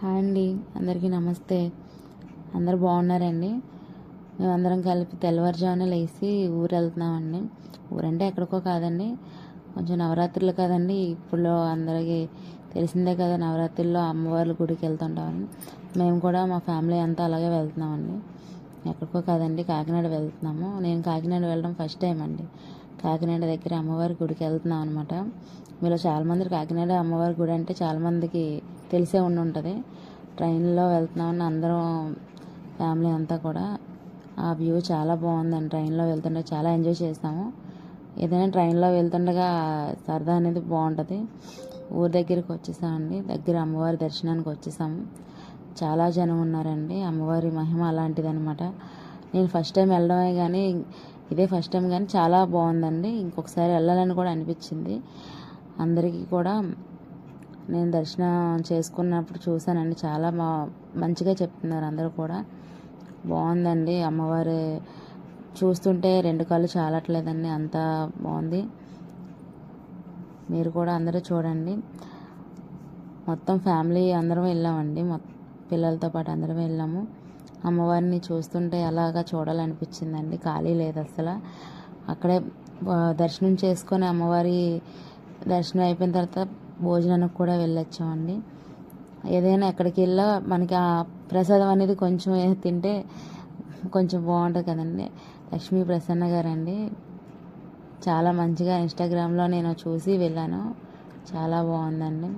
Hi అండి. అందరికీ నమస్తే. అందరు బాగున్నారండి? మేమందరం కలిపి తెల్లవారుజామున లేచి ఊరు వెళ్తున్నామండి. ఊరంటే ఎక్కడికో కాదండి. కొంచెం నవరాత్రులు కదండి. ఇప్పుడు అందరికీ తెలిసిందే కదా నవరాత్రుల్లో అమ్మవార్ల గుడికి వెళ్తుంటామని. మేము కూడా మా ఫ్యామిలీ అంతా అలాగే వెళ్తున్నామండి. ఎక్కడికో కాదండి కాకినాడ వెళ్తున్నాము. నేను కాకినాడ వెళ్ళడం ఫస్ట్ టైం అండి. కాకినాడ దగ్గర అమ్మవారి గుడికి వెళ్తున్నాం అనమాట మీలో చాలామంది కాకినాడ అమ్మవారి గుడి అంటే చాలామందికి తెలిసే ఉండి ఉంటుంది. ట్రైన్లో వెళ్తున్నామని అందరం ఫ్యామిలీ అంతా కూడా ఆ వ్యూ చాలా బాగుందండి. ట్రైన్లో వెళ్తుంటే చాలా ఎంజాయ్ చేస్తాము ఏదైనా ట్రైన్లో వెళ్తుండగా సరదా అనేది బాగుంటుంది. ఊరి దగ్గరికి వచ్చేసామండి. దగ్గర అమ్మవారి దర్శనానికి వచ్చేసాము. చాలా జనం ఉన్నారండి. అమ్మవారి మహిమ అలాంటిది అనమాట నేను ఫస్ట్ టైం వెళ్ళడమే కానీ ఇదే ఫస్ట్ టైం కానీ చాలా బాగుందండి. ఇంకొకసారి వెళ్ళాలని కూడా అనిపించింది. అందరికీ కూడా నేను దర్శనం చేసుకున్నప్పుడు చూశానండి. చాలా బా మంచిగా చెప్తున్నారు అందరూ కూడా. బాగుందండి. అమ్మవారి చూస్తుంటే రెండు కాళ్ళు చాలట్లేదండి. అంత బాగుంది. మీరు కూడా అందరూ చూడండి. మొత్తం ఫ్యామిలీ అందరం వెళ్ళామండి. మొ పిల్లలతో పాటు అందరం వెళ్ళాము. అమ్మవారిని చూస్తుంటే అలాగా చూడాలనిపించిందండి. ఖాళీ లేదు అసలు అక్కడే దర్శనం చేసుకొని అమ్మవారి దర్శనం అయిపోయిన తర్వాత భోజనానికి కూడా వెళ్ళొచ్చామండి. ఏదైనా ఎక్కడికి వెళ్ళా మనకి ఆ ప్రసాదం అనేది కొంచెం తింటే కొంచెం బాగుంటుంది కదండి. లక్ష్మీ ప్రసన్న గారండి. చాలా మంచిగా ఇన్స్టాగ్రామ్లో నేను చూసి వెళ్ళాను. చాలా బాగుందండి.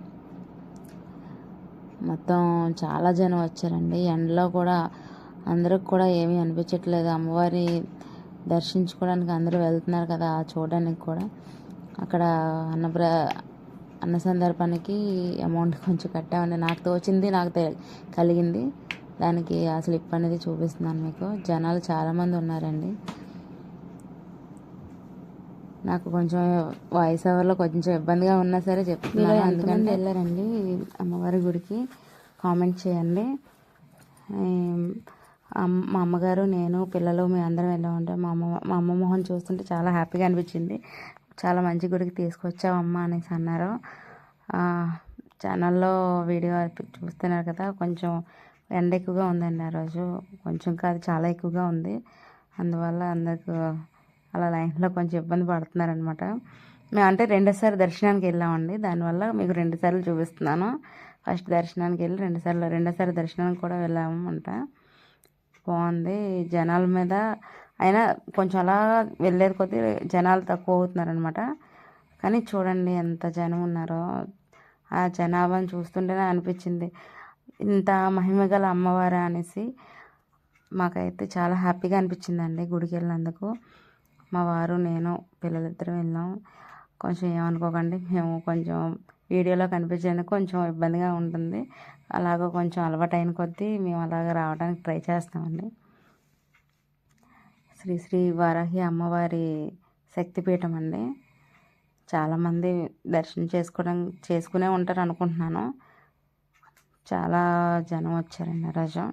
మొత్తం చాలా జనం వచ్చారండి. ఎండలో కూడా అందరికి కూడా ఏమీ అనిపించట్లేదు. అమ్మవారి దర్శించుకోవడానికి అందరూ వెళ్తున్నారు కదా చూడడానికి కూడా. అక్కడ అన్నప్ర అన్న సందర్భానికి అమౌంట్ కొంచెం కట్టామండి. నాకు తోచింది నాకు కలిగింది. దానికి ఆ స్లిప్ అనేది చూపిస్తున్నాను మీకు. జనాలు చాలామంది ఉన్నారండి. నాకు కొంచెం వాయిస్ ఓవర్లో కొంచెం ఇబ్బందిగా ఉన్నా సరే చెప్తున్నాను. అందుకని వెళ్ళారండి? అమ్మవారి గుడికి కామెంట్ చేయండి. మా అమ్మగారు నేను పిల్లలు మేము అందరం వెళ్ళామంటే మా అమ్మ మా అమ్మ మొహం చూస్తుంటే చాలా హ్యాపీగా అనిపించింది. చాలా మంచి గుడికి తీసుకొచ్చావమ్మా అనేసి అన్నారు. ఛానల్లో వీడియో చూస్తున్నారు కదా కొంచెం ఎండ ఎక్కువగా ఉందండి ఆ రోజు. కొంచెం కాదు చాలా ఎక్కువగా ఉంది. అందువల్ల అందరికి అలా లైన్లో కొంచెం ఇబ్బంది పడుతున్నారనమాట మేము అంటే రెండోసారి దర్శనానికి వెళ్ళామండి. దానివల్ల మీకు రెండుసార్లు చూపిస్తున్నాను. ఫస్ట్ దర్శనానికి వెళ్ళి రెండుసార్లు రెండోసారి దర్శనానికి కూడా వెళ్ళాము అంట బాగుంది. జనాల మీద అయినా కొంచెం అలా వెళ్ళేది కొద్దీ జనాలు తక్కువ అవుతున్నారనమాట కానీ చూడండి ఎంత జనం ఉన్నారో ఆ జనాభాని చూస్తుంటేనే అనిపించింది. ఇంత మహిమ గల అమ్మవారు అనేసి మాకైతే చాలా హ్యాపీగా అనిపించిందండి గుడికి వెళ్ళినందుకు. మా వారు నేను పిల్లలిద్దరం వెళ్ళాం. కొంచెం ఏమనుకోకండి మేము కొంచెం వీడియోలో కనిపించేందుకు కొంచెం ఇబ్బందిగా ఉంటుంది. అలాగ కొంచెం అలవాటు అయిన కొద్దీ మేము అలాగ రావడానికి ట్రై చేస్తామండి. శ్రీ శ్రీ వారాహి అమ్మవారి శక్తిపీఠం అండి. చాలామంది దర్శనం చేసుకోవడం చేసుకునే ఉంటారు అనుకుంటున్నాను. చాలా జనం వచ్చారండి ఆ రోజు.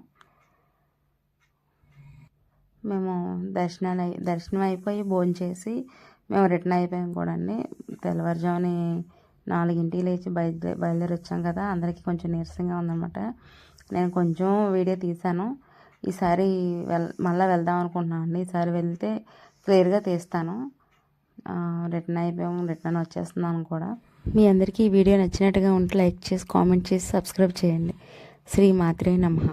మేము దర్శనాలు అయి దర్శనం అయిపోయి భోజనం చేసి మేము రిటర్న్ అయిపోయాం కూడా అండి. తెల్లవారుజాముని నాలుగింటికి లేచి బయలుదేరి బయలుదేరి వచ్చాం కదా. అందరికీ కొంచెం నీరసంగా ఉందన్నమాట. నేను కొంచెం వీడియో తీశాను. ఈసారి వెల్ మళ్ళీ వెళ్దాం అనుకుంటున్నాను అండి. ఈసారి వెళ్తే క్లియర్గా తీస్తాను. రిటర్న్ అయిపోయాము రిటర్న్ వచ్చేస్తున్నాను కూడా. మీ అందరికీ ఈ వీడియో నచ్చినట్టుగా ఉంటే లైక్ చేసి కామెంట్ చేసి సబ్స్క్రైబ్ చేయండి. శ్రీ మాత్రే నమః.